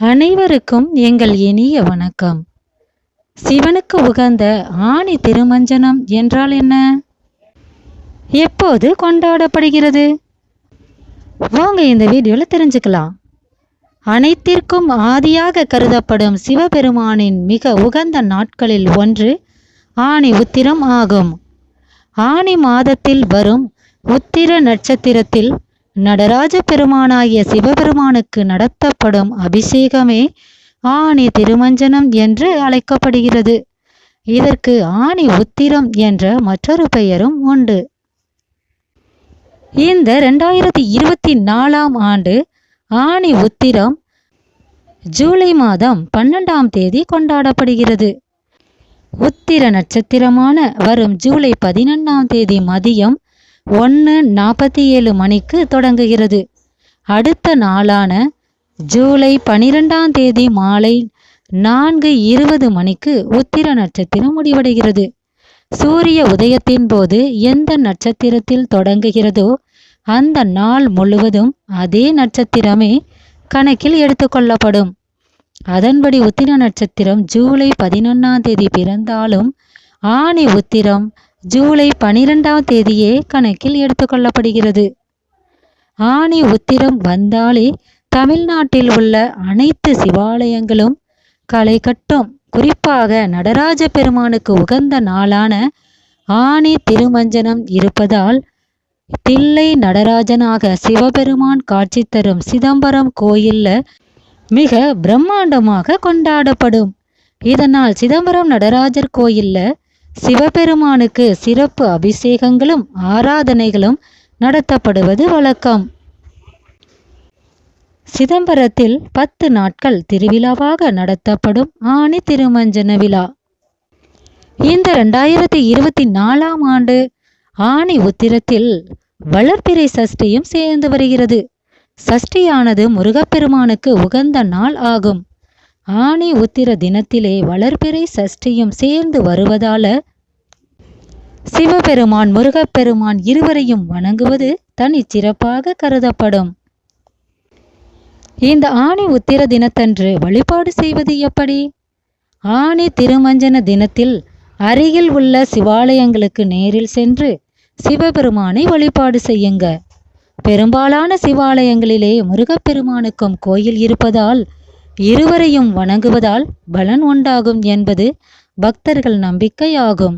அனைவருக்கும் எங்கள் இனிய வணக்கம். சிவனுக்கு உகந்த ஆணி திருமஞ்சனம் என்றால் என்ன? எப்போது கொண்டாடப்படுகிறது? வாங்க இந்த வீடியோவில் தெரிஞ்சுக்கலாம். அனைத்திற்கும் ஆதியாக கருதப்படும் சிவபெருமானின் மிக உகந்த நாட்களில் ஒன்று ஆணி உத்திரம் ஆகும். ஆணி மாதத்தில் வரும் உத்திர நட்சத்திரத்தில் நடராஜ பெருமானாகிய சிவபெருமானுக்கு நடத்தப்படும் அபிஷேகமே ஆணி திருமஞ்சனம் என்று அழைக்கப்படுகிறது. இதற்கு ஆணி உத்திரம் என்ற மற்றொரு பெயரும் உண்டு. இந்த ரெண்டாயிரத்தி இருபத்தி நாலாம் ஆண்டு ஆணி உத்திரம் ஜூலை மாதம் பன்னெண்டாம் தேதி கொண்டாடப்படுகிறது. உத்திர நட்சத்திரமான வரும் ஜூலை பதினொன்றாம் தேதி மதியம் ஒன்று நாற்பத்தி ஏழு மணிக்கு தொடங்குகிறது. அடுத்த நாளான ஜூலை பனிரெண்டாம் தேதி மாலை நான்கு இருபது மணிக்கு உத்திர நட்சத்திரம் முடிவடைகிறது. சூரிய உதயத்தின் போது எந்த நட்சத்திரத்தில் தொடங்குகிறதோ அந்த நாள் முழுவதும் அதே நட்சத்திரமே கணக்கில் எடுத்துக்கொள்ளப்படும் அதன்படி உத்திர நட்சத்திரம் ஜூலை பதினொன்றாம் தேதி பிறந்தாலும் ஆணி உத்திரம் ஜூலை பனிரெண்டாம் தேதியே கணக்கில் எடுத்துக்கொள்ளப்படுகிறது ஆணி உத்திரம் வந்தாலே தமிழ்நாட்டில் உள்ள அனைத்து சிவாலயங்களும் களை கட்டும். குறிப்பாக நடராஜ பெருமானுக்கு உகந்த நாளான ஆணி திருமஞ்சனம் இருப்பதால் தில்லை நடராஜனாக சிவபெருமான் காட்சி தரும் சிதம்பரம் கோயில்ல மிக பிரம்மாண்டமாக கொண்டாடப்படும். இதனால் சிதம்பரம் நடராஜர் கோயில்ல சிவபெருமானுக்கு சிறப்பு அபிஷேகங்களும் ஆராதனைகளும் நடத்தப்படுவது வழக்கம். சிதம்பரத்தில் பத்து நாட்கள் திருவிழாவாக நடத்தப்படும் ஆணி திருமஞ்சன விழா. இந்த ரெண்டாயிரத்தி இருபத்தி நாலாம் ஆண்டு ஆணி உத்திரத்தில் வளர்பிறை சஷ்டியும் சேர்ந்து வருகிறது. சஷ்டியானது முருகப்பெருமானுக்கு உகந்த நாள் ஆகும். ஆணி உத்திர தினத்திலே வளர்பிறை சஷ்டியும் சேர்ந்து வருவதால சிவபெருமான் முருகப்பெருமான் இருவரையும் வணங்குவது தனிச்சிறப்பாக கருதப்படும். இந்த ஆணி உத்திர தினத்தன்று வழிபாடு செய்வது எப்படி? ஆணி திருமஞ்சன தினத்தில் அருகில் உள்ள சிவாலயங்களுக்கு நேரில் சென்று சிவபெருமானை வழிபாடு செய்யுங்க. பெரும்பாலான சிவாலயங்களிலே முருகப்பெருமானுக்கும் கோயில் இருப்பதால் இருவரையும் வணங்குவதால் பலன் உண்டாகும் என்பது பக்தர்கள் நம்பிக்கையாகும்.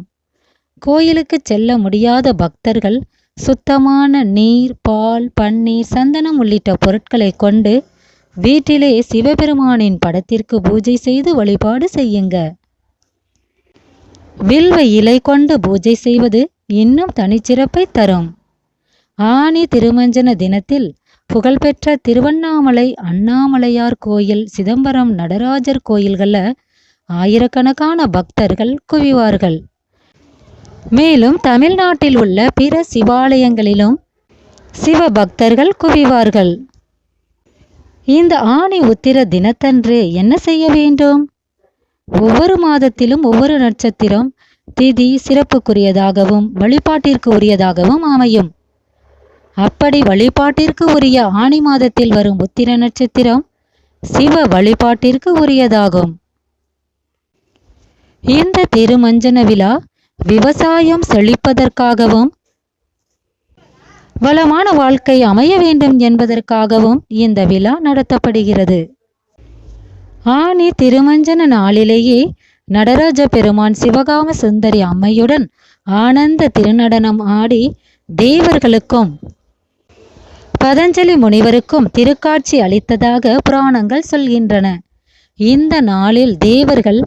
கோயிலுக்கு செல்ல முடியாத பக்தர்கள் சுத்தமான நீர் பால் பன்னீர் சந்தனம் உள்ளிட்ட பொருட்களை கொண்டு வீட்டிலே சிவபெருமானின் படத்திற்கு பூஜை செய்து வழிபாடு செய்யுங்க. வில்வ இலை கொண்டு பூஜை செய்வது இன்னும் தனிச்சிறப்பை தரும். ஆணி திருமஞ்சன தினத்தில் புகழ்பெற்ற திருவண்ணாமலை அண்ணாமலையார் கோயில் சிதம்பரம் நடராஜர் கோயில்களில் ஆயிரக்கணக்கான பக்தர்கள் குவிவார்கள். மேலும் தமிழ்நாட்டில் உள்ள பிற சிவாலயங்களிலும் சிவ பக்தர்கள் குவிவார்கள். இந்த ஆணி உத்திர தினத்தன்று என்ன செய்ய வேண்டும்? ஒவ்வொரு மாதத்திலும் ஒவ்வொரு நட்சத்திரம் திதி சிறப்புக்குரியதாகவும் வழிபாட்டிற்கு உரியதாகவும் அமையும். அப்படி வழிபாட்டிற்கு உரிய ஆணி மாதத்தில் வரும் உத்திர நட்சத்திரம் சிவ வழிபாட்டிற்கு உரியதாகும். இந்த திருமஞ்சன விழா விவசாயம் செழிப்பதற்காகவும் வளமான வாழ்க்கை அமைய வேண்டும் என்பதற்காகவும் இந்த விழா நடத்தப்படுகிறது. ஆணி திருமஞ்சன நாளிலேயே நடராஜ பெருமான் சிவகாம சுந்தரி அம்மையுடன் ஆனந்த திருநடனம் ஆடி தேவர்களுக்கும் பதஞ்சலி முனிவருக்கும் திருக்காட்சி அளித்ததாக புராணங்கள் சொல்கின்றன. இந்த நாளில் தேவர்கள்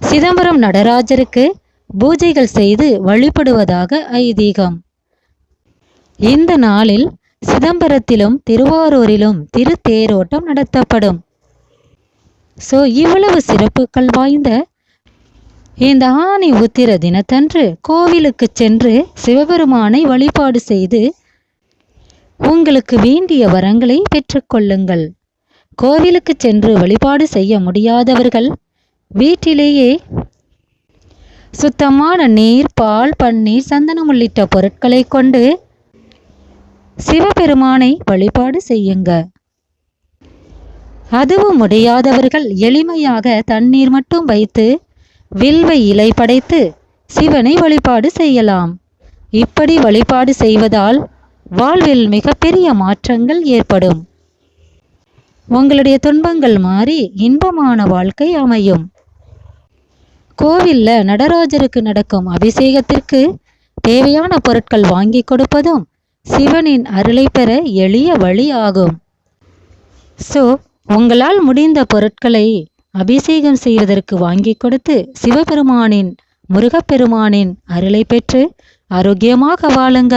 சிதம்பரம் நடராஜருக்கு பூஜைகள் செய்து வழிபடுவதாக ஐதீகம். இந்த நாளில் சிதம்பரத்திலும் திருவாரூரிலும் திருத்தேரோட்டம் நடத்தப்படும். ஸோ இவ்வளவு சிறப்புகள் வாய்ந்த இந்த ஆணி உத்திர தினத்தன்று கோவிலுக்கு சென்று சிவபெருமானை வழிபாடு செய்து உங்களுக்கு வேண்டிய வரங்களை பெற்றுக்கொள்ளுங்கள். கோவிலுக்கு சென்று வழிபாடு செய்ய முடியாதவர்கள் வீட்டிலேயே சுத்தமான நீர் பால் பன்னீர் சந்தனம் உள்ளிட்ட பொருட்களை கொண்டு சிவபெருமானை வழிபாடு செய்யுங்க அதுவும் முடியாதவர்கள் எளிமையாக தண்ணீர் மட்டும் வைத்து வில்வை இலை படைத்து சிவனை வழிபாடு செய்யலாம். இப்படி வழிபாடு செய்வதால் வாழ்வில் மிகப்பெரிய மாற்றங்கள் ஏற்படும். உங்களுடைய துன்பங்கள் மாறி இன்பமான வாழ்க்கை அமையும். கோவில்ல நடராஜருக்கு நடக்கும் அபிஷேகத்திற்கு தேவையான பொருட்கள் வாங்கி கொடுப்பதும் சிவனின் அருளை பெற எளிய வழி ஆகும். ஸோ உங்களால் முடிந்த பொருட்களை அபிஷேகம் செய்வதற்கு வாங்கி கொடுத்து சிவபெருமானின் முருகப்பெருமானின் அருளை பெற்று ஆரோக்கியமாக வாழுங்க.